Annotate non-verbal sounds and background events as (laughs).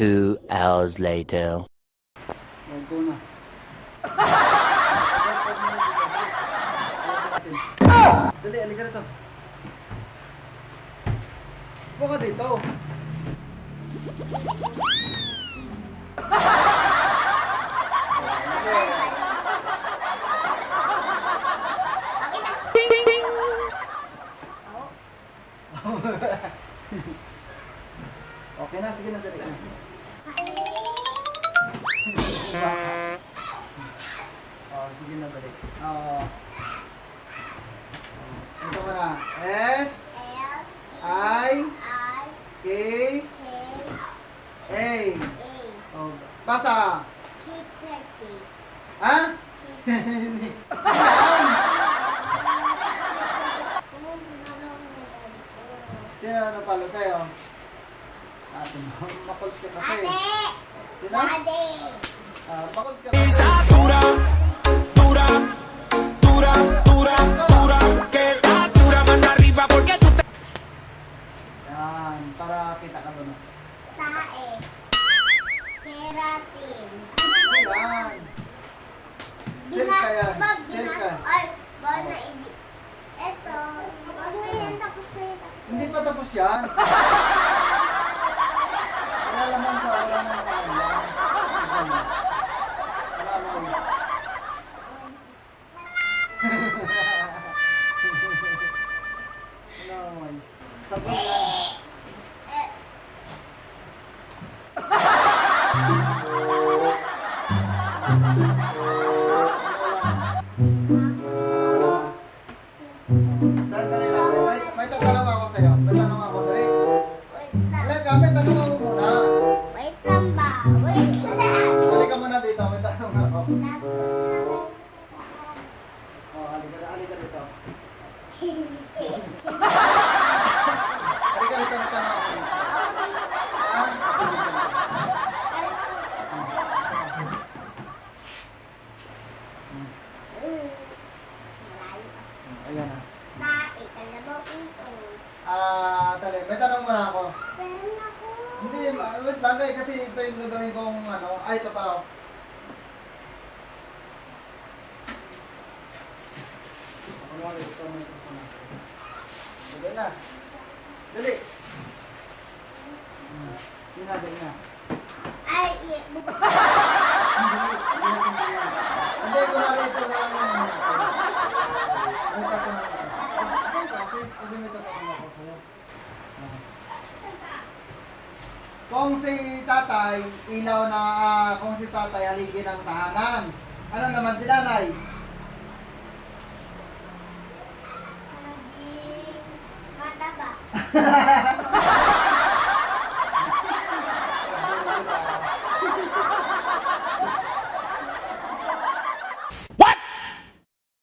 Two hours later. Na. Dali, alika rito. Upo ka dito. (laughs) Okay na, sige na, dali na. Oh, sige na, dali. Oh. Ito mo na. S, I, K, A. Oh, basa. Ha? (laughs) Sino ano palo sa'yo? Ate mo, (laughs) makulit ka kasi. Sino? Makulit ka kasi. Dura, dura, dura, dura, dura, que está dura mano arriba porque tú te Yan, para kita ka doon. Yan. Silka yan. Silka. Ay, bawal na ibi. Eto, wag na yan, tapos na yan, tapos na Hindi pa tapos yan. Wala naman sa wala naman sa wala. Wala Sobrang Ah, dali. May tanong muna ako. Pero ako. Hindi, wait lang guys, kasi ito yung gagawin kong ano. Ay, ito pala. oh. Ano nga, ito may na. Dali na. Dali. Hmm. Yun na, dali na. Ay, i- Hindi, kunwari ito na lang yung ano. Ako. Ito, kasi, kasi may tatanong ako sa'yo. Kung si tatay, ilaw na, ah, kung si tatay haligi ng tahanan, ano naman si nanay? Naging mataba. (laughs)